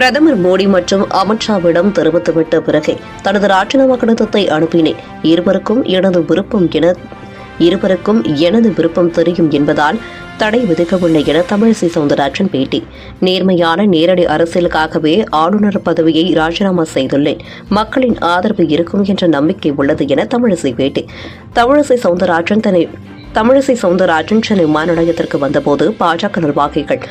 பிரதமர் மோடி மற்றும் அமித்ஷாவிடம் தெரிவித்துவிட்ட பிறகே தனது ராஜினாமா கடிதத்தை அனுப்பினேன். இருவருக்கும் எனது விருப்பம் என இருவருக்கும் எனது விருப்பம் தெரியும் என்பதால் தடை விதிக்கவில்லை என தமிழிசை சவுந்தரராஜன் பேட்டி. நேர்மையான நேரடி அரசியலுக்காகவே ஆளுநர் பதவியை ராஜினாமா செய்துள்ளேன். மக்களின் ஆதரவு இருக்கும் என்ற நம்பிக்கை உள்ளது என தமிழிசை பேட்டி. தமிழிசை சவுந்தரராஜன் தன்னை தமிழிசை சவுந்தரராஜன் சென்னை விமான நிலையத்திற்கு வந்தபோது பாஜக நிர்வாகிகள்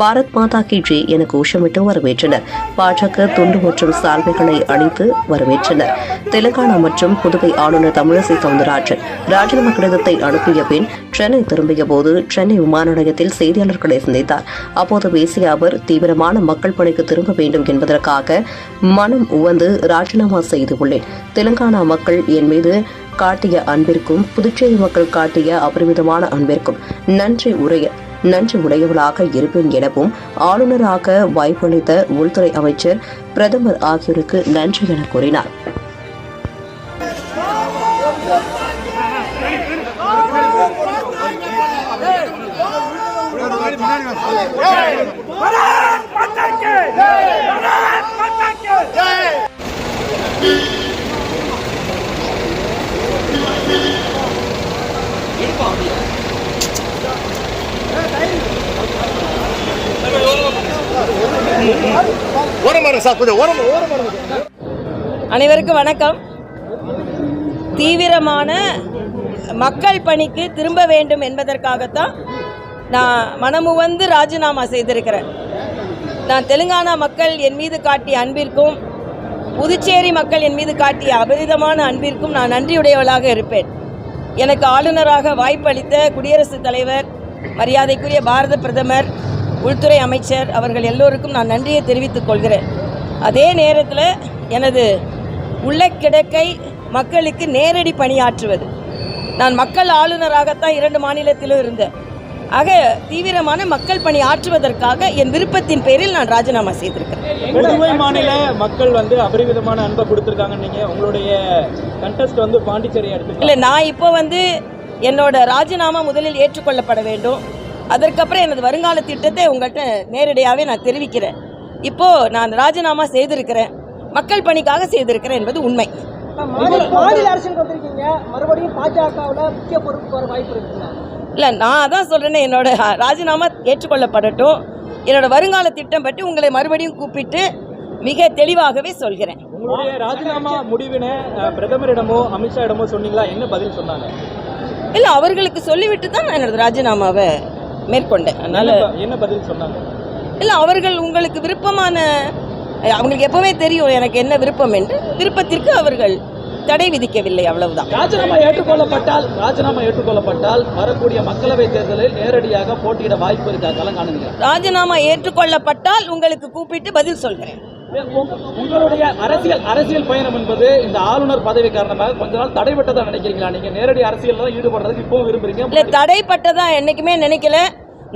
பாரத் மாதா கி ஜெய் என கோஷமிட்டு வரவேற்றனர். பாஜக துண்டு மற்றும் சால்வைகளை அணிந்து வரவேற்றனர். தெலுங்கானா மற்றும் புதுவை ஆளுநர் தமிழிசை சவுந்தரராஜன் ராஜினாமா கடிதத்தை அனுப்பிய பின் சென்னை திரும்பிய போது சென்னை விமான நிலையத்தில் செய்தியாளர்களை சந்தித்தார். அப்போது பேசிய அவர் தீவிரமான மக்கள் பணிக்கு திரும்ப வேண்டும் என்பதற்காக மனம் உவந்து ராஜினாமா செய்துள்ளேன். தெலுங்கானா மக்கள் என் மீது காட்டிய அன்பிற்கும் புதுச்சேரி மக்கள் காட்டிய அபரிமிதமான அன்பிற்கும் நன்றி உரைய நன்றி உடையவளாக இருப்பேன் எனவும் ஆளுநராக வாய்ப்பளித்த உள்துறை அமைச்சர் பிரதமர் ஆகியோருக்கு நன்றி என கூறினார் Thank. ஓரமாக சார் கொஞ்சம் ஓரம் ஓரமாக அனைவருக்கும் வணக்கம். தீவிரமான மக்கள் பணிக்கு திரும்ப வேண்டும் என்பதற்காகத்தான் நான் மனமுவந்து ராஜினாமா செய்திருக்கிறேன். நான் தெலுங்கானா மக்கள் என் மீது காட்டிய அன்பிற்கும் புதுச்சேரி மக்கள் என் மீது காட்டிய அபரிதமான அன்பிற்கும் நான் நன்றியுடையவளாக இருப்பேன். எனக்கு ஆளுநராக வாய்ப்பளித்த குடியரசுத் தலைவர் மரியாதைக்குரிய பாரத பிரதமர் உள்துறை அமைச்சர் அவர்கள் எல்லோருக்கும் நான் நன்றியை தெரிவித்துக் கொள்கிறேன். அதே நேரத்தில் எனது உள்ள கிடக்கை மக்களுக்கு நேரடி பணியாற்றுவது. நான் மக்கள் ஆளுநராகத்தான் இரண்டு மாநிலத்திலும் இருந்தேன். ஆக தீவிரமான மக்கள் பணி ஆற்றுவதற்காக என் விருப்பத்தின் பேரில் நான் ராஜினாமா செய்திருக்கிறேன் புதுவை மாநில மக்கள் வந்து அபரிவிதமான அன்பை கொடுத்துருக்காங்க நீங்க உங்களுடைய கண்டெஸ்ட் வந்து பாண்டிச்சேரி எடுத்து இல்லை நான் இப்போ வந்து என்னோட ராஜினாமா முதலில் ஏற்றுக்கொள்ளப்பட வேண்டும். அதற்கப்புறம் எனது வருங்கால திட்டத்தை உங்கள்கிட்ட நேரடியாகவே நான் தெரிவிக்கிறேன். இப்போ நான் ராஜினாமா செய்திருக்கிறேன். மக்கள் பணிக்காக செய்திருக்கிறேன் என்பது உண்மை. மாநில அரசியலுக்கு வந்திருக்கீங்க. மறுபடியும் பாஜகவில் முக்கிய பொறுப்பு வர வாய்ப்பு இருக்குங்களா? இல்லை நான் அதான் சொல்கிறேனே என்னோட ராஜினாமா ஏற்றுக்கொள்ளப்படட்டும். என்னோட வருங்கால திட்டம் பற்றி உங்களை மறுபடியும் கூப்பிட்டு மிக தெளிவாகவே சொல்கிறேன். உங்களுடைய ராஜினாமா முடிவினை பிரதமரிடமோ அமித்ஷா இடமோ சொன்னீங்களா? என்ன பதில் சொன்னாங்க? இல்லை அவர்களுக்கு சொல்லிவிட்டு தான் நான் எனது ராஜினாமாவை மேற்கொண்டேன். அதனால் என்ன பதில் சொன்னாங்க? இல்லை அவர்கள் உங்களுக்கு விருப்பமான அவங்களுக்கு எப்பவுமே தெரியும் எனக்கு என்ன விருப்பம் என்று. விருப்பத்திற்கு அவர்கள் தடை விதிக்கவில்லை அவ்வளவுதான். ராஜினாமா ஏற்றுக்கொள்ளப்பட்டால் ராஜினாமா ஏற்றுக்கொள்ளப்பட்டால் வரக்கூடிய மக்களவை தேர்தலில் நேரடியாக போட்டியிட வாய்ப்பு இருக்கா? கலங்காணுங்க ராஜினாமா ஏற்றுக்கொள்ளப்பட்டால் உங்களுக்கு கூப்பிட்டு பதில் சொல்கிறேன். உங்களுடைய அரசியல் அரசியல் பயணம் என்பது இந்த ஆளுநர் பதவி காரணமாக கொஞ்ச நாள் தடைபட்டதா நினைக்கிறீங்களா? நீங்க நேரடி அரசியல் தான் ஈடுபடுறதுக்கு இப்போ இல்லை விரும்புறீங்க தடைப்பட்டதா என்னைக்குமே நினைக்கல.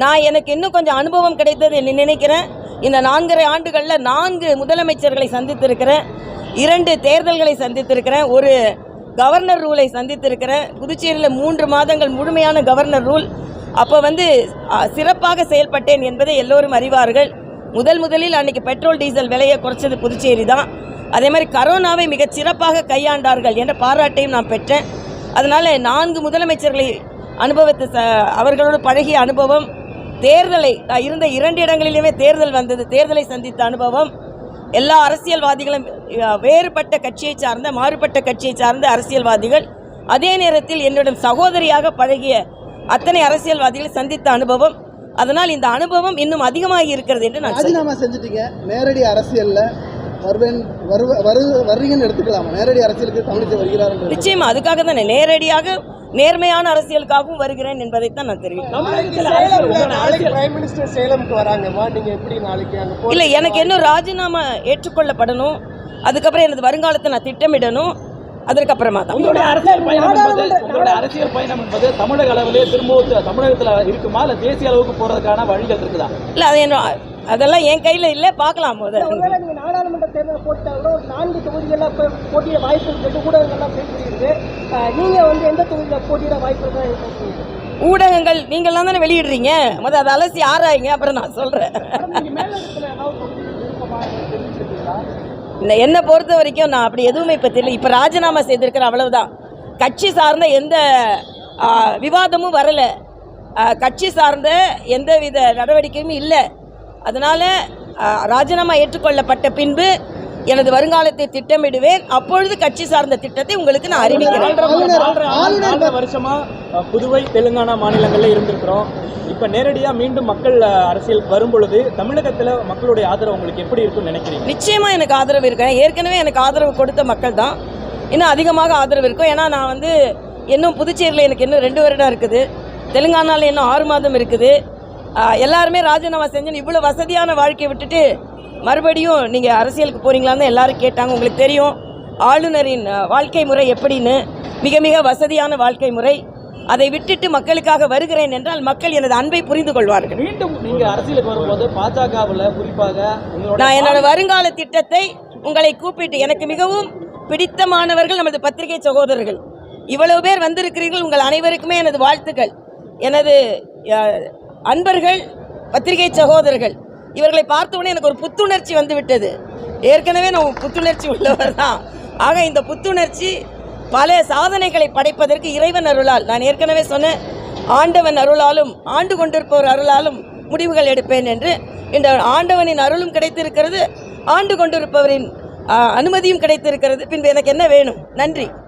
நான் எனக்கு இன்னும் கொஞ்சம் அனுபவம் கிடைத்தது என்று நினைக்கிறேன். இந்த நான்கரை ஆண்டுகளில் நான்கு முதலமைச்சர்களை சந்தித்திருக்கிறேன். இரண்டு தேர்தல்களை சந்தித்திருக்கிறேன். ஒரு கவர்னர் ரூலை சந்தித்திருக்கிறேன். புதுச்சேரியில் மூன்று மாதங்கள் முழுமையான கவர்னர் ரூல். அப்போ வந்து சிறப்பாக செயல்பட்டேன் என்பதை எல்லோரும் அறிவார்கள். முதல் முதலில் அன்னைக்கு பெட்ரோல் டீசல் விலையை குறைச்சது புதுச்சேரி தான். அதே மாதிரி கரோனாவை மிகச் சிறப்பாக கையாண்டார்கள் என்ற பாராட்டையும் நான் பெற்றேன். அதனால் நான்கு முதலமைச்சர்களை அனுபவத்தை ச அவர்களோடு பழகிய அனுபவம் தேர்தலை நான் இருந்த இரண்டு இடங்களிலுமே தேர்தல் வந்தது. தேர்தலை சந்தித்த அனுபவம் எல்லா அரசியல்வாதிகளும் வேறுபட்ட கட்சியை சார்ந்த மாறுபட்ட கட்சியை சார்ந்த அரசியல்வாதிகள் அதே நேரத்தில் என்னிடம் சகோதரியாக பழகிய அத்தனை அரசியல்வாதிகளை சந்தித்த அனுபவம். அதனால் இந்த அனுபவம் இன்னும் அதிகமாகி இருக்கிறது என்று நான் ராஜினாமா செஞ்சுட்டீங்க. நேரடி அரசியலில் வருவேன் வருவ வரு வர்றீங்கன்னு எடுத்துக்கலாமா. நேரடி அரசியலுக்கு தமிழிசை வருகிறார் என்று நிச்சயமா அதுக்காக தான். நேரடியாக நேர்மையான அரசியலுக்காகவும் வருகிறேன் என்பதைத்தான் நான் தெரிவிக்கிறேன். இல்லை எனக்கு இன்னும் ராஜினாமா ஏற்றுக்கொள்ளப்படணும் அதுக்கப்புறம் எனது வருங்காலத்தை நான் திட்டமிடணும் அதற்கப்புறமா தான். உங்களுடைய அரசியல் பயணம் என்பது உங்களுடைய அரசியல் பயணம் என்பது தமிழக அளவிலே திரும்பவும் தமிழகத்துல இருக்குமா? இல்ல தேசிய அளவுக்கு போறதுக்கான வழிகள் இருக்குதா? இல்லை அது என்ன அதெல்லாம் என் கையில் இல்லை. பார்க்கலாம் முதல்ல. ஒருவேளை நீங்க நாடாளுமன்ற தேர்தலில் போட்டா கூட ஒரு நான்கு தொகுதிகளில் போய் போட்டியிட வாய்ப்பு இருக்கு ஊடகங்கள்லாம் பேசியிருக்கு. நீங்க வந்து எந்த தொகுதியில் போட்டியிட வாய்ப்பு இருக்கா ஊடகங்கள் நீங்கள்லாம் தானே வெளியிடுறீங்க? முதல் அதை அலசி ஆராயுங்க அப்புறம் நான் சொல்கிறேன் இந்த என்னை பொறுத்த வரைக்கும் நான் அப்படி எதுவுமே இப்போ தெரியல. இப்போ ராஜினாமா செய்திருக்கிறேன் அவ்வளவுதான். கட்சி சார்ந்த எந்த விவாதமும் வரலை. கட்சி சார்ந்த எந்தவித நடவடிக்கையும் இல்லை. அதனால் ராஜினாமா ஏற்றுக்கொள்ளப்பட்ட பின்பு எனது வருங்காலத்தை திட்டமிடுவேன். அப்பொழுது கட்சி சார்ந்த திட்டத்தை உங்களுக்கு நான் அறிவிக்கிறேன். வருஷமா புதுவை தெலுங்கானா மாநிலங்கள்ல இருந்திருக்கிறோம். இப்ப நேரடியா மீண்டும் மக்கள் அஹ், அரசியலுக்கு வரும் பொழுது தமிழகத்துல மக்களுடைய ஆதரவு உங்களுக்கு எப்படி இருக்கும்னு நினைக்கிறீங்க? நிச்சயமாக எனக்கு ஆதரவு இருக்கேன் ஏற்கனவே எனக்கு ஆதரவு கொடுத்த மக்கள் தான். இன்னும் அதிகமாக ஆதரவு இருக்கும். ஏன்னா நான் வந்து இன்னும் புதுச்சேரியில் எனக்கு இன்னும் ரெண்டு வருடம் இருக்குது. தெலுங்கானாவில் இன்னும் ஆறு மாதம் இருக்குது. எல்லாருமே ராஜினாமா செஞ்சு இவ்வளோ வசதியான வாழ்க்கையை விட்டுட்டு மறுபடியும் நீங்கள் அரசியலுக்கு போகிறீங்களான்னு எல்லாரும் கேட்டாங்க. உங்களுக்கு தெரியும். ஆளுநரின் வாழ்க்கை முறை எப்படின்னு. மிக மிக வசதியான வாழ்க்கை முறை. அதை விட்டுட்டு மக்களுக்காக வருகிறேன் என்றால் மக்கள் எனது அன்பை புரிந்து கொள்வார்கள். மீண்டும் நீங்க அரசியலுக்கு வரும்போது பாஜகவுல குறிப்பாக நான் என்னோட வருங்கால திட்டத்தை உங்களை கூப்பிட்டு எனக்கு மிகவும் பிடித்தமானவர்கள் நமது பத்திரிகை சகோதரர்கள். இவ்வளவு பேர் வந்திருக்கிறீர்கள். உங்கள் அனைவருக்குமே எனது வாழ்த்துக்கள். எனது அன்பர்கள் பத்திரிகை சகோதரர்கள் இவர்களை பார்த்தவுடனே எனக்கு ஒரு புத்துணர்ச்சி வந்துவிட்டது. ஏற்கனவே நான் புத்துணர்ச்சி உள்ளவர் தான். ஆக இந்த புத்துணர்ச்சி பல சாதனைகளை படைப்பதற்கு இறைவன் அருளால் நான் ஏற்கனவே சொன்னேன் ஆண்டவன் அருளாலும் ஆண்டு கொண்டிருப்பவர் அருளாலும் முடிவுகள் எடுப்பேன் என்று. இந்த ஆண்டவனின் அருளும் கிடைத்திருக்கிறது ஆண்டு கொண்டிருப்பவரின் அனுமதியும் கிடைத்திருக்கிறது. பின்பு எனக்கு என்ன வேணும்? நன்றி.